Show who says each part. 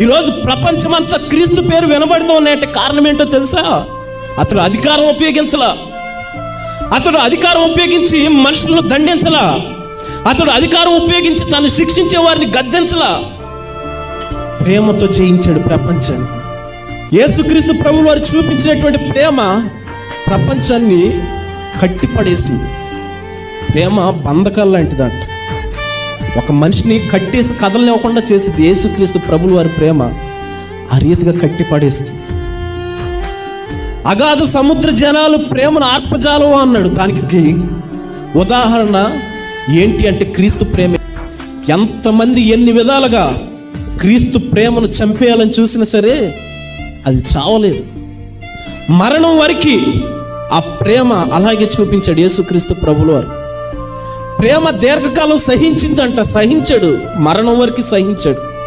Speaker 1: ఈరోజు ప్రపంచమంతా క్రీస్తు పేరు వినబడుతూ ఉన్నాయంటే కారణం ఏంటో తెలుసా? అతడు అధికారం ఉపయోగించలా. అతడు అధికారం ఉపయోగించి మనుషులను దండించలా. అతడు అధికారం ఉపయోగించి తను శిక్షించే వారిని గద్దించలా. ప్రేమతో జయించాడు ప్రపంచాన్ని. యేసుక్రీస్తు ప్రభు వారు చూపించినటువంటి ప్రేమ ప్రపంచాన్ని కట్టిపడేసింది. ప్రేమ బంధకాలు లాంటిదంట. ఒక మనిషిని కట్టేసి కదలనివ్వకుండా చేసేది యేసుక్రీస్తు ప్రభులు వారి ప్రేమ ఆ రీతిగా కట్టిపడేసింది. అగాధ సముద్ర జనాలు ప్రేమను ఆత్మజాలం అన్నాడు. దానికి ఉదాహరణ ఏంటి అంటే క్రీస్తు ప్రేమ. ఎంతమంది ఎన్ని విధాలుగా క్రీస్తు ప్రేమను చంపేయాలని చూసినా సరే అది చావలేదు. మరణం వరకు ఆ ప్రేమ అలాగే చూపించాడు యేసుక్రీస్తు ప్రభులు వారు. ప్రేమ దీర్ఘకాలం సహించిందంట సహించాడు. మరణం వరకు సహించాడు.